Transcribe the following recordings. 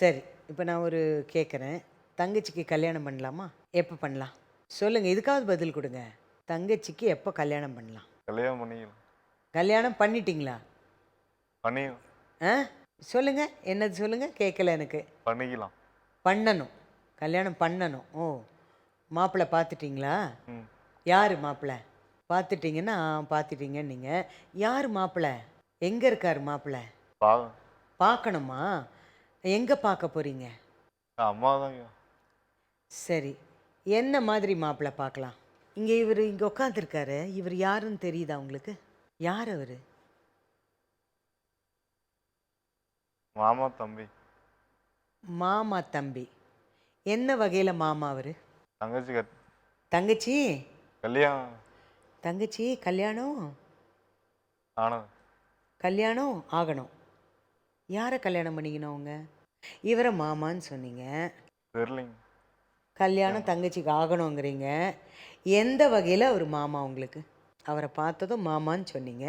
சரி இப்போ நான் ஒரு கேட்குறேன் தங்கச்சிக்கு கல்யாணம் பண்ணலாமா? எப்போ பண்ணலாம்? சொல்லுங்கள் இதுக்காவது பதில் கொடுங்க. தங்கச்சிக்கு எப்போ கல்யாணம் பண்ணலாம்? கல்யாணம் பண்ணிக்கலாம் கல்யாணம் பண்ணிட்டீங்களா? பண்ணி ஆ? சொல்லுங்கள் என்னது சொல்லுங்கள் கேட்கல எனக்கு. பண்ணிக்கலாம். பண்ணணும். கல்யாணம் பண்ணணும். ஓ மாப்பிள்ளை பார்த்துட்டிங்களா? யார் மாப்பிள்ளை பார்த்துட்டிங்கன்னா ஆ, பார்த்துட்டீங்கன்னு நீங்கள் யார் மாப்பிள்ளை எங்கே இருக்கார் மாப்பிள்ளை பார்க்கணுமா? எங்கே பார்க்க போகிறீங்க அம்மா தான் சரி. என்ன மாதிரி மாப்பிள்ளை பார்க்கலாம்? இங்கே இவர் இங்கே உட்காந்துருக்காரு இவர் யாருன்னு தெரியுதா உங்களுக்கு? யார் அவர்? மாமா தம்பி. மாமா தம்பி. என்ன வகையில் மாமா அவர்? தங்கச்சி கட் தங்கச்சி? கல்யாணம். தங்கச்சி கல்யாணம்? ஆனது. கல்யாணம்? ஆகணும். யாரை கல்யாணம் பண்ணிக்கணும் அவங்க இவரை மாமான்னு சொன்னீங்க. கல்யாணம் தங்கச்சிக்கு ஆகணுங்கிறீங்க. எந்த வகையில் அவர் மாமா உங்களுக்கு? அவரை பார்த்ததும் மாமான்னு சொன்னீங்க.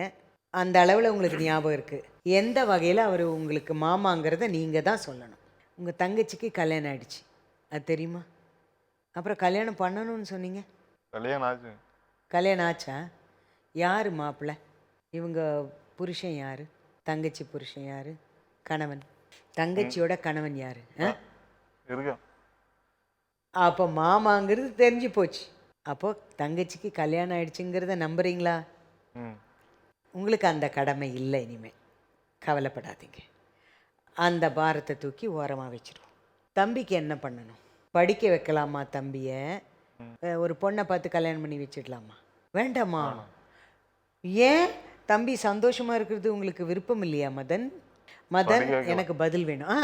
அந்த அளவில் உங்களுக்கு ஞாபகம் இருக்குது எந்த வகையில் அவர் உங்களுக்கு மாமாங்கிறத நீங்கள் தான் சொல்லணும். உங்கள் தங்கச்சிக்கு கல்யாணம் ஆயிடுச்சு. அது தெரியுமா? அப்புறம் கல்யாணம் பண்ணணும்னு சொன்னீங்க. கல்யாணம் ஆச்சு. கல்யாணம் ஆச்சா? யார் மாப்பிள்ளை இவங்க புருஷன் யார்? தங்கச்சி புருஷன் யார்? கணவன். தங்கச்சியோட கணவன் யார்? அப்போ மாமாங்கிறது தெரிஞ்சு போச்சு. அப்போ தங்கச்சிக்கு கல்யாணம் ஆயிடுச்சுங்கிறத நம்புறீங்களா? உங்களுக்கு அந்த கடமை இல்லை இனிமேல் கவலைப்படாதீங்க. அந்த பாரத்தை தூக்கி ஓரமாக வச்சிருவோம். தம்பிக்கு என்ன பண்ணணும்? படிக்க வைக்கலாமா தம்பியை? ஒரு பொண்ணை பார்த்து கல்யாணம் பண்ணி வச்சிடலாமா? வேண்டாமா? ஏன்? தம்பி சந்தோஷமா இருக்கிறது உங்களுக்கு விருப்பம் இல்லையா மதன்? மதன். எனக்கு பதில் வேணும் ஆ